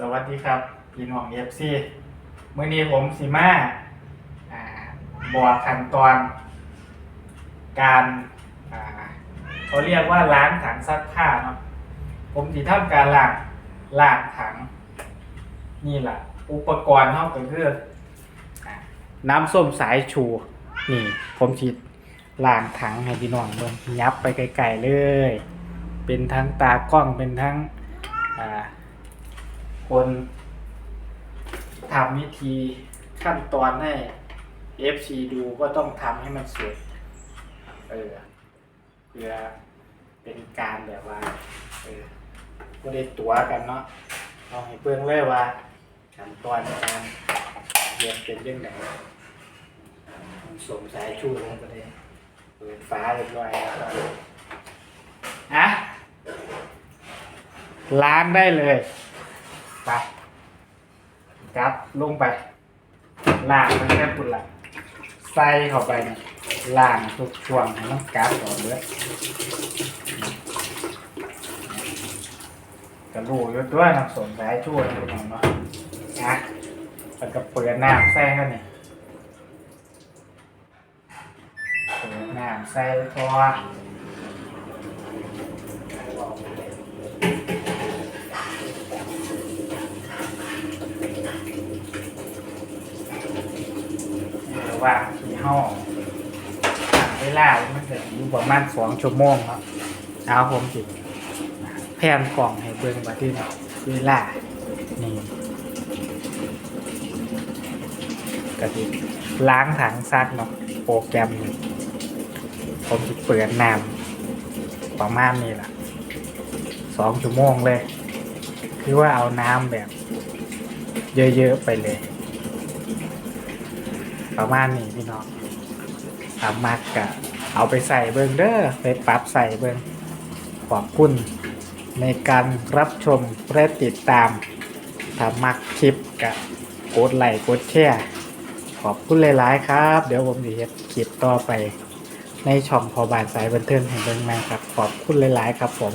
สวัสดีครับ พี่น้องเอฟซีมื่อนี้ผมสิมาอ่าบอกขั้นตอน การอ่าเขาเรียกว่าล้างถังซักผ้าเนาะผมสิทำการล้างล้างถัง นี่แหละอุปกรณ์เท่าก็คืออ่าน้ำส้มสายชู นี่ ผมสิล้างถังให้พี่น้องเบิ่งยับไปไกลๆเลย เป็นทั้งตากล้องเป็นทั้งอ่า คนทำวิธีขั้นตอนให้ FC ดูก็ต้องทำให้มันสวยเออเพื่อเป็นการแบบว่าเออก็ได้ตัวกันเนาะเอาให้เพื่อนเลยว่าขั้นตอนการเรียนเป็นเรื่องไหนสมสายชูลงก็ได้เปิดฟ้าเรียบร้อยแล้วก็อะล้างได้เลย ไปครับลงไปล่างมันแค่ปุ่นละใส่เข้าไปเนี่ยล่างทุกช่วงให้มันกาบก่อนเลยกระลูอยู่ด้วยน้ำสมสายช่วยอยู่ของเนาะนะมันก็เปิดน้ำใส่กันนี่เปิดน้ำใส่พอหรือ ว่าที่ห้องเวลามันจะอยู่ประมาณสองชั่วโมงครับเอาผมจิแพนกล่องให้เบิ่งว่าที่เวลานี่กะทิล้างถังซักเนาะโปรแกรมนี่ผมจะเปิดน้ำประมาณนี้แหละสองชั่วโมงเลย คือว่าเอาน้ำแบบ เยอะ ๆ ไปเลย ประมาณนี้พี่น้องสามักกะเอาไปใส่เบิงเด้อไปปรับใส่เบิงขอบคุณในการรับชมและติดตามถ้ามักคลิปกะกดไลค์กดแชร์ขอบคุณหลายๆครับ เดี๋ยวผมจะเฮ็ดคลิปต่อไป ในช่องพอบานสายบันเทิงแห่งเบิงแมงครับ ขอบคุณหลายๆครับผม